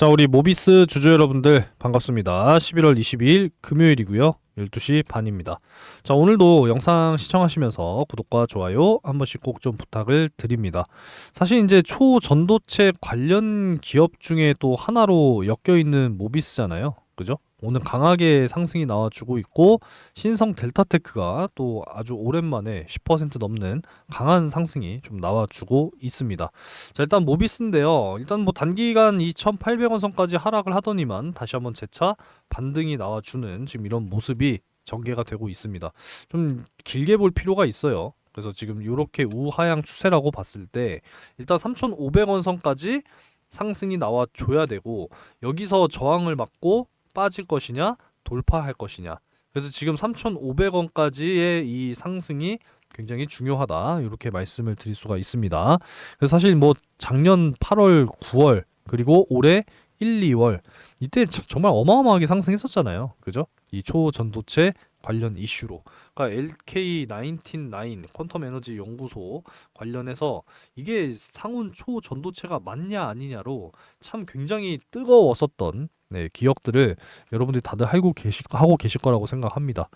자, 우리 모비스 주주 여러분들 반갑습니다. 11월 22일 금요일이고요. 12시 반입니다. 자, 오늘도 영상 시청하시면서 구독과 좋아요 한 번씩 꼭 좀 부탁을 드립니다. 사실 이제 초전도체 관련 기업 중에 또 하나로 엮여 있는 모비스잖아요. 그죠? 오늘 강하게 상승이 나와주고 있고 신성 델타테크가 또 아주 오랜만에 10% 넘는 강한 상승이 좀 나와주고 있습니다. 자 일단 모비스인데요. 일단 뭐 단기간 2,800원 선까지 하락을 하더니만 다시 한번 재차 반등이 나와주는 지금 이런 모습이 전개가 되고 있습니다. 좀 길게 볼 필요가 있어요. 그래서 지금 이렇게 우하향 추세라고 봤을 때 일단 3,500원 선까지 상승이 나와줘야 되고 여기서 저항을 맞고 빠질 것이냐 돌파할 것이냐 그래서 지금 3,500원까지의 이 상승이 굉장히 중요하다 이렇게 말씀을 드릴 수가 있습니다. 그래서 사실 뭐 작년 8월, 9월 그리고 올해 1, 2월 이때 저- 정말 어마어마하게 상승했었잖아요. 그죠? 이 초전도체 관련 이슈로 그러니까 LK199 퀀텀 에너지 연구소 관련해서 이게 상온 초전도체가 맞냐 아니냐로 참 굉장히 뜨거웠었던 네, 기억들을 여러분들이 다들 알고 계실 하고 계실 거라고 생각합니다.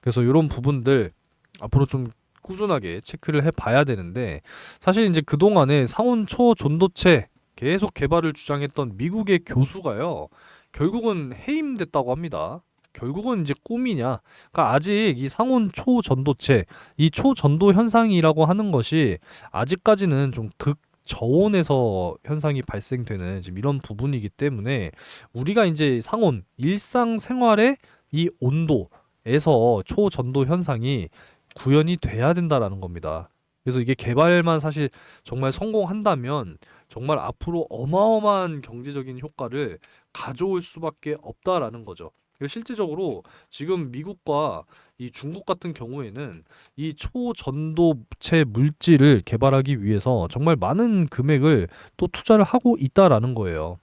그래서 이런 부분들 앞으로 좀 꾸준하게 체크를 해 봐야 되는데 사실 이제 그동안에 상온 초전도체 계속 개발을 주장했던 미국의 교수가요. 결국은 해임됐다고 합니다. 결국은 이제 꿈이냐? 그러니까 아직 이 상온 초전도체, 이 초전도 현상이라고 하는 것이 아직까지는 좀 극 저온에서 현상이 발생되는 지금 이런 부분이기 때문에 우리가 이제 상온 일상 생활의 이 온도에서 초전도 현상이 구현이 돼야 된다라는 겁니다. 그래서 이게 개발만 사실 정말 성공한다면 정말 앞으로 어마어마한 경제적인 효과를 가져올 수밖에 없다라는 거죠. 실질적으로 지금 미국과 이 중국 같은 경우에는 이 초전도체 물질을 개발하기 위해서 정말 많은 금액을 또 투자를 하고 있다라는 거예요.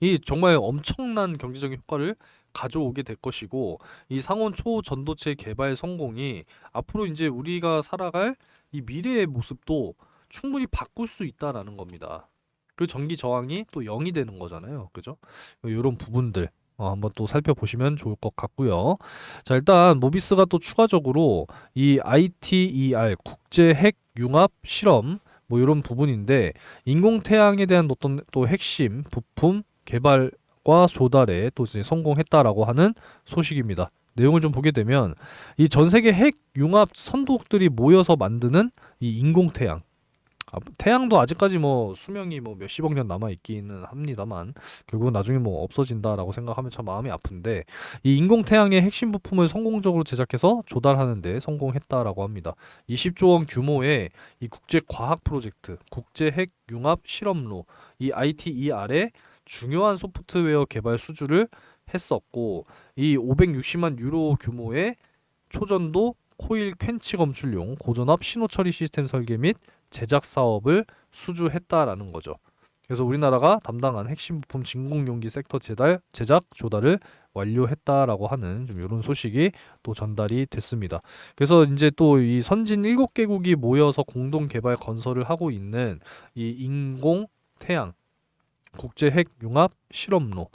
이 정말 엄청난 경제적인 효과를 가져오게 될 것이고 이 상온 초전도체 개발 성공이 앞으로 이제 우리가 살아갈 이 미래의 모습도 충분히 바꿀 수 있다라는 겁니다. 그 전기 저항이 또 0이 되는 거잖아요. 그죠? 이런 부분들 어, 한번 또 살펴보시면 좋을 것 같고요. 자, 일단 모비스가 또 추가적으로 이 ITER 국제 핵 융합 실험 뭐 이런 부분인데 인공 태양에 대한 어떤 또 핵심 부품 개발과 조달에 또 이제 성공했다라고 하는 소식입니다. 내용을 좀 보게 되면 이 전 세계 핵 융합 선도국들이 모여서 만드는 이 인공 태양 아, 태양도 아직까지 뭐 수명이 뭐 몇십억 년 남아 있기는 합니다만 결국은 나중에 뭐 없어진다라고 생각하면 참 마음이 아픈데 이 인공 태양의 핵심 부품을 성공적으로 제작해서 조달하는데 성공했다라고 합니다. 20조 원 규모의 이 국제 과학 프로젝트, 국제 핵 융합 실험로 이 ITER의 중요한 소프트웨어 개발 수주를 했었고 이 560만 유로 규모의 초전도 코일 퀸치 검출용 고전압 신호 처리 시스템 설계 및 제작 사업을 수주했다라는 거죠. 그래서 우리나라가 담당한 핵심 부품 진공 용기 섹터 제달 제작 조달을 완료했다라고 하는 좀 이런 소식이 또 전달이 됐습니다. 그래서 이제 또 이 선진 7개국이 모여서 공동 개발 건설을 하고 있는 이 인공 태양 국제 핵 융합 실험로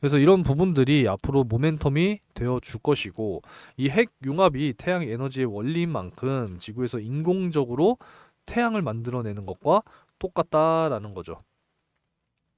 그래서 이런 부분들이 앞으로 모멘텀이 되어 줄 것이고 이 핵 융합이 태양 에너지의 원리인 만큼 지구에서 인공적으로 태양을 만들어내는 것과 똑같다라는 거죠.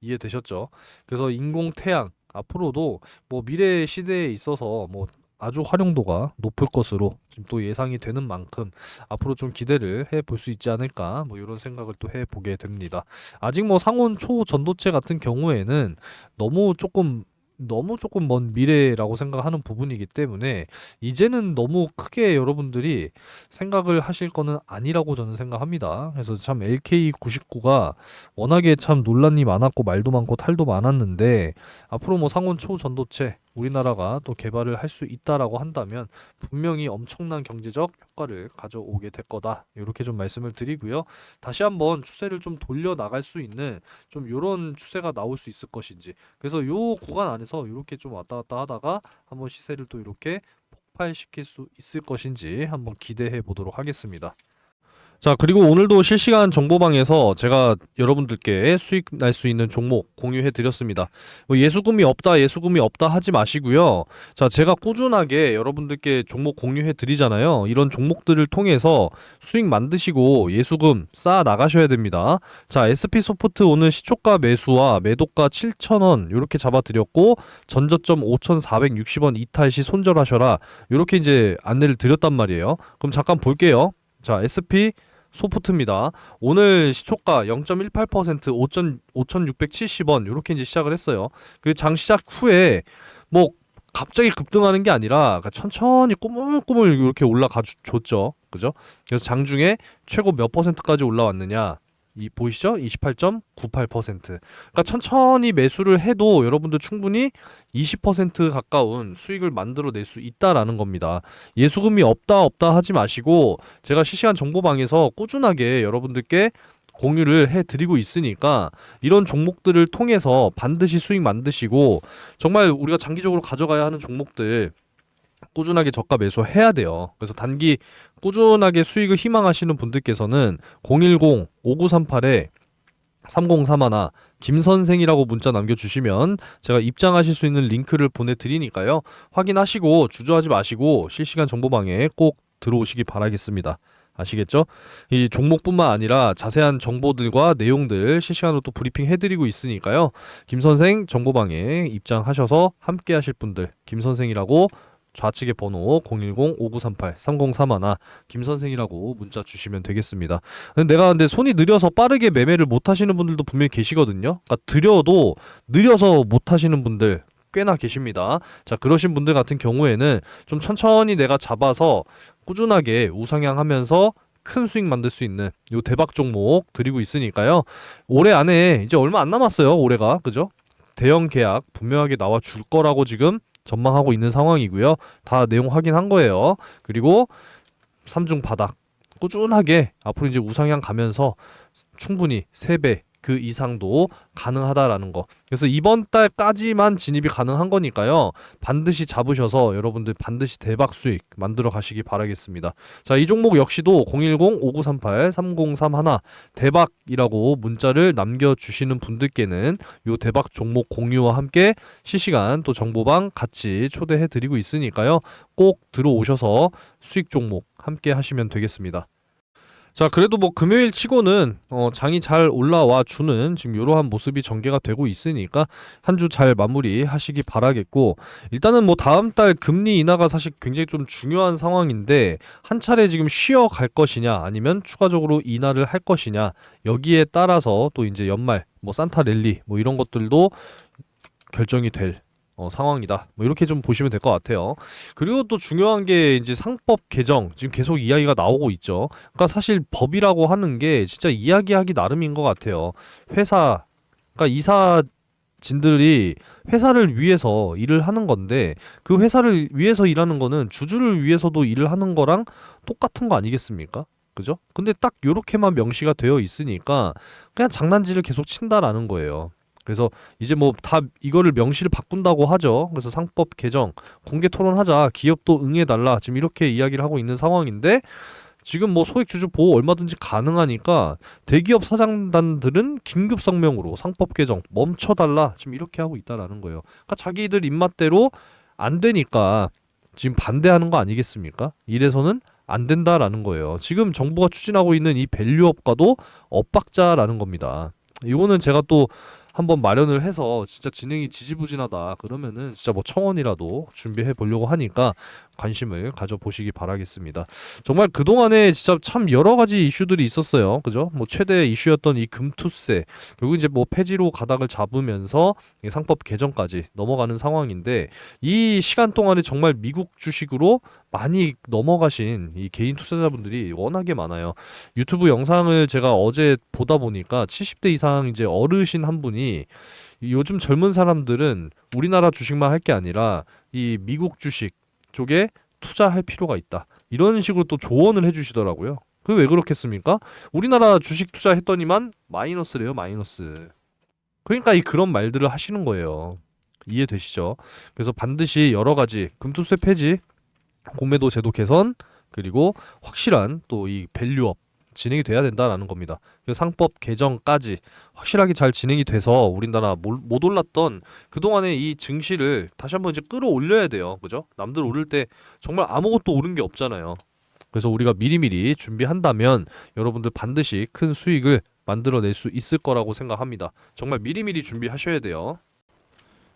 이해되셨죠? 그래서 인공 태양 앞으로도 뭐 미래 시대에 있어서 뭐 아주 활용도가 높을 것으로 지금 또 예상이 되는 만큼 앞으로 좀 기대를 해 볼 수 있지 않을까 뭐 이런 생각을 또 해 보게 됩니다. 아직 뭐 상온 초전도체 같은 경우에는 너무 조금 너무 조금 먼 미래라고 생각하는 부분이기 때문에 이제는 너무 크게 여러분들이 생각을 하실 거는 아니라고 저는 생각합니다. 그래서 참 LK99가 워낙에 참 논란이 많았고 말도 많고 탈도 많았는데 앞으로 뭐 상온 초전도체 우리나라가 또 개발을 할 수 있다라고 한다면 분명히 엄청난 경제적 효과를 가져오게 될 거다. 이렇게 좀 말씀을 드리고요. 다시 한번 추세를 좀 돌려 나갈 수 있는 좀 이런 추세가 나올 수 있을 것인지. 그래서 요 구간 안에서 이렇게 좀 왔다 갔다 하다가 한번 시세를 또 이렇게 폭발시킬 수 있을 것인지 한번 기대해 보도록 하겠습니다. 자, 그리고 오늘도 실시간 정보방에서 제가 여러분들께 수익 날 수 있는 종목 공유해 드렸습니다. 뭐 예수금이 없다, 예수금이 없다 하지 마시고요. 자, 제가 꾸준하게 여러분들께 종목 공유해 드리잖아요. 이런 종목들을 통해서 수익 만드시고 예수금 쌓아 나가셔야 됩니다. 자, SP 소프트 오늘 시초가 매수와 매도가 7,000원 이렇게 잡아 드렸고 전저점 5,460원 이탈 시 손절하셔라. 이렇게 이제 안내를 드렸단 말이에요. 그럼 잠깐 볼게요. 자, SP 소프트입니다. 오늘 시초가 0.18% 5,000 5,670원 이렇게 이제 시작을 했어요. 그 장 시작 후에 뭐 갑자기 급등하는 게 아니라 그러니까 천천히 꾸물꾸물 이렇게 올라가 주- 줬죠. 그죠? 그래서 장중에 최고 몇 퍼센트까지 올라왔느냐? 이 보이시죠? 28.98%. 그러니까 천천히 매수를 해도 여러분들 충분히 20% 가까운 수익을 만들어 낼 수 있다라는 겁니다. 예수금이 없다 없다 하지 마시고 제가 실시간 정보방에서 꾸준하게 여러분들께 공유를 해 드리고 있으니까 이런 종목들을 통해서 반드시 수익 만드시고 정말 우리가 장기적으로 가져가야 하는 종목들 꾸준하게 저가 매수해야 돼요. 그래서 단기 꾸준하게 수익을 희망하시는 분들께서는 010-5938에 3031 김선생이라고 문자 남겨주시면 제가 입장하실 수 있는 링크를 보내드리니까요. 확인하시고 주저하지 마시고 실시간 정보방에 꼭 들어오시기 바라겠습니다. 아시겠죠? 이 종목뿐만 아니라 자세한 정보들과 내용들 실시간으로 또 브리핑 해드리고 있으니까요. 김선생 정보방에 입장하셔서 함께 하실 분들 김선생이라고 좌측의 번호 010-5938-3031 김선생이라고 문자 주시면 되겠습니다. 내가 근데 손이 느려서 빠르게 매매를 못 하시는 분들도 분명히 계시거든요. 그러니까 느려도 느려서 못 하시는 분들 꽤나 계십니다. 자, 그러신 분들 같은 경우에는 좀 천천히 내가 잡아서 꾸준하게 우상향 하면서 큰 수익 만들 수 있는 요 대박 종목 드리고 있으니까요. 올해 안에 이제 얼마 안 남았어요. 올해가. 그죠? 대형 계약 분명하게 나와 줄 거라고 지금 전망하고 있는 상황이고요. 다 내용 확인한 거예요. 그리고 삼중 바닥 꾸준하게 앞으로 이제 우상향 가면서 충분히 3배 그 이상도 가능하다라는 거. 그래서 이번 달까지만 진입이 가능한 거니까요. 반드시 잡으셔서 여러분들 반드시 대박 수익 만들어 가시기 바라겠습니다. 자, 이 종목 역시도 010-5938-3031 대박이라고 문자를 남겨 주시는 분들께는 요 대박 종목 공유와 함께 실시간 또 정보방 같이 초대해 드리고 있으니까요. 꼭 들어오셔서 수익 종목 함께 하시면 되겠습니다. 자, 그래도 뭐 금요일 치고는 어, 장이 잘 올라와 주는 지금 이러한 모습이 전개가 되고 있으니까 한 주 잘 마무리하시기 바라겠고 일단은 뭐 다음 달 금리 인하가 사실 굉장히 좀 중요한 상황인데 한 차례 지금 쉬어 갈 것이냐 아니면 추가적으로 인하를 할 것이냐 여기에 따라서 또 이제 연말 뭐 산타 랠리 뭐 이런 것들도 결정이 될 어, 상황이다. 뭐 이렇게 좀 보시면 될 것 같아요. 그리고 또 중요한 게 이제 상법 개정 지금 계속 이야기가 나오고 있죠. 그러니까 사실 법이라고 하는 게 진짜 이야기하기 나름인 것 같아요. 회사 그러니까 이사 진들이 회사를 위해서 일을 하는 건데 그 회사를 위해서 일하는 거는 주주를 위해서도 일을 하는 거랑 똑같은 거 아니겠습니까? 그죠? 근데 딱 요렇게만 명시가 되어 있으니까 그냥 장난질을 계속 친다라는 거예요. 그래서 이제 뭐 다 이거를 명시를 바꾼다고 하죠. 그래서 상법 개정 공개 토론하자. 기업도 응해달라. 지금 이렇게 이야기를 하고 있는 상황인데 지금 뭐 소액 주주 보호 얼마든지 가능하니까 대기업 사장단들은 긴급 성명으로 상법 개정 멈춰달라. 지금 이렇게 하고 있다라는 거예요. 그러니까 자기들 입맛대로 안 되니까 지금 반대하는 거 아니겠습니까? 이래서는 안 된다라는 거예요. 지금 정부가 추진하고 있는 이 밸류업과도 엇박자라는 겁니다. 이거는 제가 또 한번 마련을 해서 진짜 진행이 지지부진하다 그러면은 진짜 뭐 청원이라도 준비해 보려고 하니까 관심을 가져보시기 바라겠습니다. 정말 그동안에 진짜 참 여러 가지 이슈들이 있었어요. 그죠? 뭐 최대 이슈였던 이 금투세 결국 이제 뭐 폐지로 가닥을 잡으면서 이 상법 개정까지 넘어가는 상황인데 이 시간 동안에 정말 미국 주식으로 많이 넘어가신 이 개인 투자자분들이 워낙에 많아요. 유튜브 영상을 제가 어제 보다 보니까 70대 이상 이제 어르신 한 분이 이 요즘 젊은 사람들은 우리나라 주식만 할 게 아니라 이 미국 주식 쪽에 투자할 필요가 있다. 이런 식으로 또 조언을 해주시더라고요. 그 왜 그렇겠습니까? 우리나라 주식 투자했더니만 마이너스래요, 마이너스. 그러니까 이 그런 말들을 하시는 거예요. 이해되시죠? 그래서 반드시 여러 가지 금투세 폐지, 공매도 제도 개선, 그리고 확실한 또 이 밸류업 진행이 돼야 된다라는 겁니다. 그 상법 개정까지 확실하게 잘 진행이 돼서 우리나라 몰- 못 올랐던 그동안의 이 증시를 다시 한번 이제 끌어올려야 돼요. 그죠? 남들 오를 때 정말 아무것도 오른 게 없잖아요. 그래서 우리가 미리미리 준비한다면 여러분들 반드시 큰 수익을 만들어낼 수 있을 거라고 생각합니다. 정말 미리미리 준비하셔야 돼요.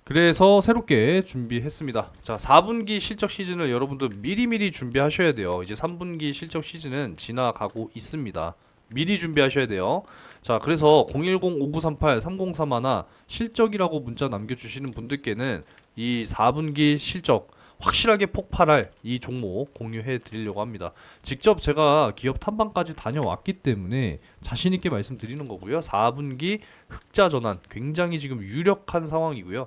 그래서 새롭게 준비했습니다. 자, 4분기 실적 시즌을 여러분들 미리미리 준비하셔야 돼요. 이제 3분기 실적 시즌은 지나가고 있습니다. 미리 준비하셔야 돼요. 자, 그래서 010-5938-3031 실적이라고 문자 남겨주시는 분들께는 이 4분기 실적 확실하게 폭발할 이 종목 공유해 드리려고 합니다. 직접 제가 기업 탐방까지 다녀왔기 때문에 자신 있게 말씀드리는 거고요. 4분기 흑자 전환 굉장히 지금 유력한 상황이고요.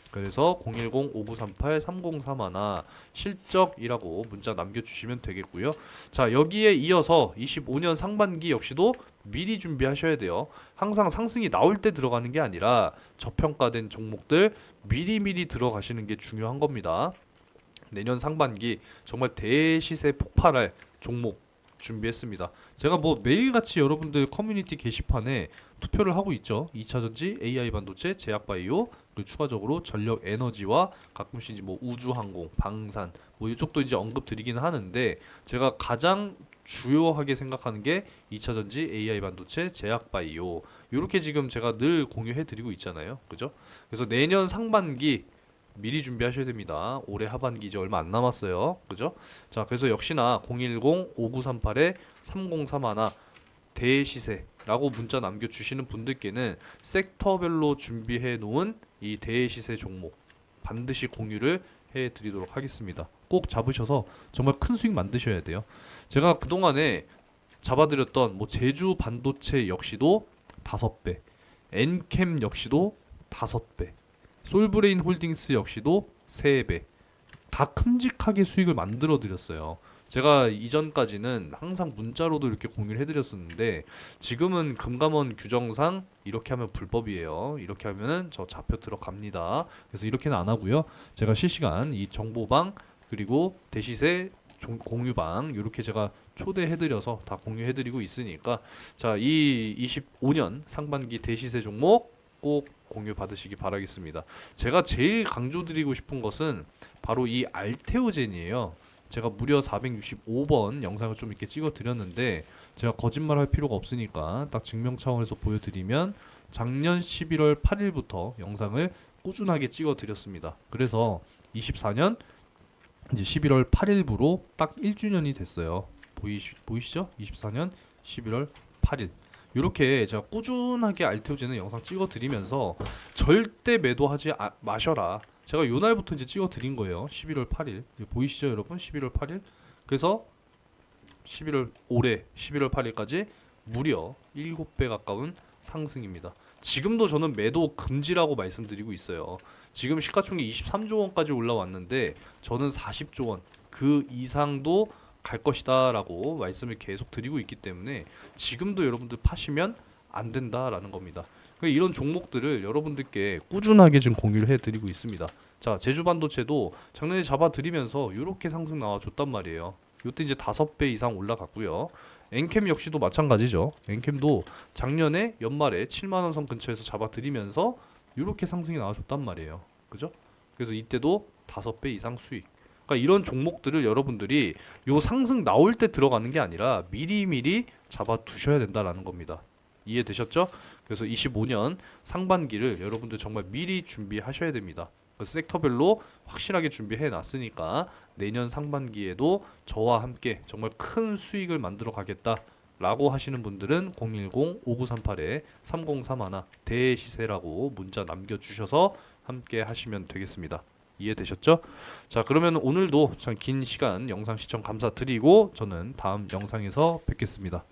그래서 010-5938-3031 실적이라고 문자 남겨주시면 되겠고요. 자 여기에 이어서 25년 상반기 역시도 미리 준비하셔야 돼요. 항상 상승이 나올 때 들어가는 게 아니라 저평가된 종목들 미리미리 들어가시는 게 중요한 겁니다. 내년 상반기 정말 대시세 폭발할 종목 준비했습니다. 제가 뭐 매일같이 여러분들 커뮤니티 게시판에 투표를 하고 있죠. 2차전지, AI 반도체, 제약바이오, 그리고 추가적으로 전력 에너지와 가끔씩 뭐 우주항공, 방산 뭐 이쪽도 이제 언급 드리기는 하는데 제가 가장 주요하게 생각하는 게 2차 전지, AI 반도체, 제약 바이오 이렇게 지금 제가 늘 공유해 드리고 있잖아요. 그죠? 그래서 내년 상반기 미리 준비하셔야 됩니다. 올해 하반기 이제 얼마 안 남았어요. 그죠? 자, 그래서 역시나 010-5938에 3031 대시세라고 문자 남겨주시는 분들께는 섹터별로 준비해 놓은 이 대시세 종목 반드시 공유를 해 드리도록 하겠습니다. 꼭 잡으셔서 정말 큰 수익 만드셔야 돼요. 제가 그동안에 잡아드렸던 뭐 제주 반도체 역시도 다섯 배, 엔캠 역시도 다섯 배, 솔브레인 홀딩스 역시도 세 배. 다 큼직하게 수익을 만들어 드렸어요. 제가 이전까지는 항상 문자로도 이렇게 공유를 해드렸었는데 지금은 금감원 규정상 이렇게 하면 불법이에요. 이렇게 하면은 저 잡혀 들어갑니다. 그래서 이렇게는 안 하고요. 제가 실시간 이 정보방 그리고 대시세 종- 공유방 이렇게 제가 초대해드려서 다 공유해드리고 있으니까 자 이 25년 상반기 대시세 종목 꼭 공유 받으시기 바라겠습니다. 제가 제일 강조드리고 싶은 것은 바로 이 알테오젠이에요. 제가 무려 465번 영상을 좀 이렇게 찍어 드렸는데 제가 거짓말 할 필요가 없으니까 딱 증명 차원에서 보여드리면 작년 11월 8일부터 영상을 꾸준하게 찍어 드렸습니다. 그래서 24년 이제 11월 8일부로 딱 1주년이 됐어요. 보이시, 보이시죠? 24년 11월 8일. 이렇게 제가 꾸준하게 알테오제는 영상 찍어 드리면서 절대 매도하지 아- 마셔라. 제가 요 날부터 이제 찍어 드린 거예요. 11월 8일. 이거 보이시죠, 여러분? 11월 8일. 그래서 11월 올해 11월 8일까지 무려 7배 가까운 상승입니다. 지금도 저는 매도 금지라고 말씀드리고 있어요. 지금 시가총액 23조 원까지 올라왔는데 저는 40조 원 그 이상도 갈 것이다라고 말씀을 계속 드리고 있기 때문에 지금도 여러분들 파시면 안 된다라는 겁니다. 그러니까 이런 종목들을 여러분들께 꾸준하게 지금 공유를 해드리고 있습니다. 자 제주 반도체도 작년에 잡아드리면서 이렇게 상승 나와줬단 말이에요. 이때 이제 다섯 배 이상 올라갔고요. 엔캠 역시도 마찬가지죠. 엔캠도 작년에 연말에 7만 원선 근처에서 잡아드리면서 이렇게 상승이 나와줬단 말이에요. 그죠? 그래서 이때도 다섯 배 이상 수익. 그러니까 이런 종목들을 여러분들이 요 상승 나올 때 들어가는 게 아니라 미리미리 잡아 두셔야 된다라는 겁니다. 이해되셨죠? 그래서 25년 상반기를 여러분들 정말 미리 준비하셔야 됩니다. 그 섹터별로 확실하게 준비해 놨으니까 내년 상반기에도 저와 함께 정말 큰 수익을 만들어 가겠다 라고 하시는 분들은 010-5938-3031 대시세라고 문자 남겨주셔서 함께 하시면 되겠습니다. 이해되셨죠? 자 그러면 오늘도 참 긴 시간 영상 시청 감사드리고 저는 다음 영상에서 뵙겠습니다.